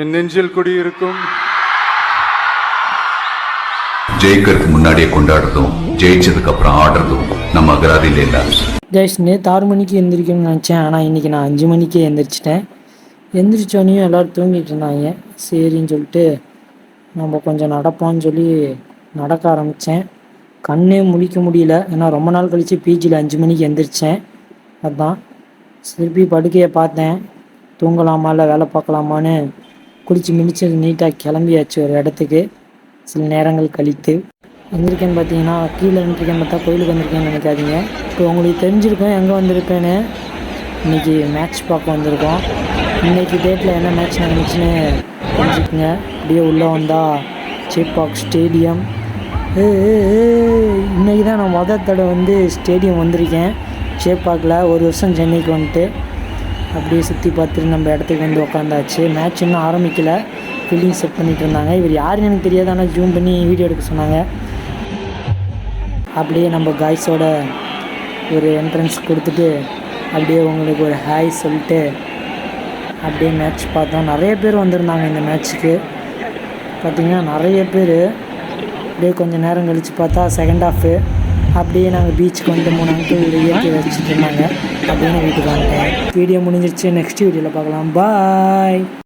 என் நெஞ்சில் குடியிருக்கும். ஜெயிக்கிறதுக்கு முன்னாடியே கொண்டாடுறதும் ஜெயிச்சதுக்கு அப்புறம் ஆடுறதும் நம்ம அகராதியில் இல்லை கைஸ் நேற்று ஆறு மணிக்கு எந்திரிக்கணும்னு நினச்சேன். ஆனால் இன்றைக்கி நான் அஞ்சு மணிக்கே எந்திரிச்சிட்டேன். எந்திரிச்சோனையும் எல்லோரும் தூங்கிட்டு இருந்தாங்க. சரின்னு சொல்லிட்டு நம்ம கொஞ்சம் நடப்போம்னு சொல்லி நடக்க ஆரம்பித்தேன் கண்ணே முழிக்க முடியல. ஏன்னா ரொம்ப நாள் கழித்து பிஜியில் அஞ்சு மணிக்கு எந்திரிச்சேன். அதான். திருப்பி படுக்கையை பார்த்தேன். தூங்கலாமா இல்லை வேலை பார்க்கலாமான்னு குளித்து மிதிச்சது நீட்டாக கிளம்பியாச்சு ஒரு இடத்துக்கு. சில நேரங்கள் கழித்து. வந்திருக்கேன்னு பார்த்தீங்கன்னா கீழே நின்றுருக்கேன்னு பார்த்தா கோயிலுக்கு வந்திருக்கேன்னு நினைக்காதீங்க. இப்போ உங்களுக்கு தெரிஞ்சிருக்கோம் எங்கே வந்திருப்பேன்னு. இன்றைக்கி மேட்ச் பார்க்க வந்திருக்கோம். இன்றைக்கி டேட்டில் என்ன மேட்ச் நடந்துச்சுன்னு தெரிஞ்சுக்குங்க. அப்படியே உள்ளே வந்தால் சேப்பாக் ஸ்டேடியம் இன்றைக்கி தான் நான் மொதல் தடவை வந்து ஸ்டேடியம் வந்திருக்கேன். சேப்பாக்கில் ஒரு வருஷம் சென்னைக்கு வந்துட்டு. அப்படியே சுற்றி பார்த்துட்டு நம்ம இடத்துக்கு வந்து உக்காந்தாச்சு. மேட்ச் இன்னும் ஆரம்பிக்கல. ஃபீல்டிங் செட் பண்ணிட்டு இருந்தாங்க. இவர் யாருன்னு எனக்கு தெரியாது. ஆனால் ஜூம் பண்ணி வீடியோ எடுக்க சொன்னாங்க. அப்படியே நம்ம காய்ஸோட ஒரு என்ட்ரன்ஸ் கொடுத்துட்டு அப்படியே உங்களுக்கு ஒரு ஹாய் சொல்லிட்டு அப்படியே மேட்ச் பார்த்தோம். நிறைய பேர் வந்திருந்தாங்க இந்த மேட்ச்சுக்கு பார்த்திங்கன்னா நிறைய பேர். அப்படியே கொஞ்சம் நேரம் கழித்து பார்த்தா செகண்ட் ஹாஃபு அப்படியே நாங்கள் பீச்சுக்கு வந்து மூணு அங்கிள் இயற்கை வச்சுட்டு இருந்தாங்க. அப்படின்னு வீட்டுக்கு வந்துட்டேன். வீடியோ முடிஞ்சிருச்சு. நெக்ஸ்ட் வீடியோவில் பார்க்கலாம். பாய்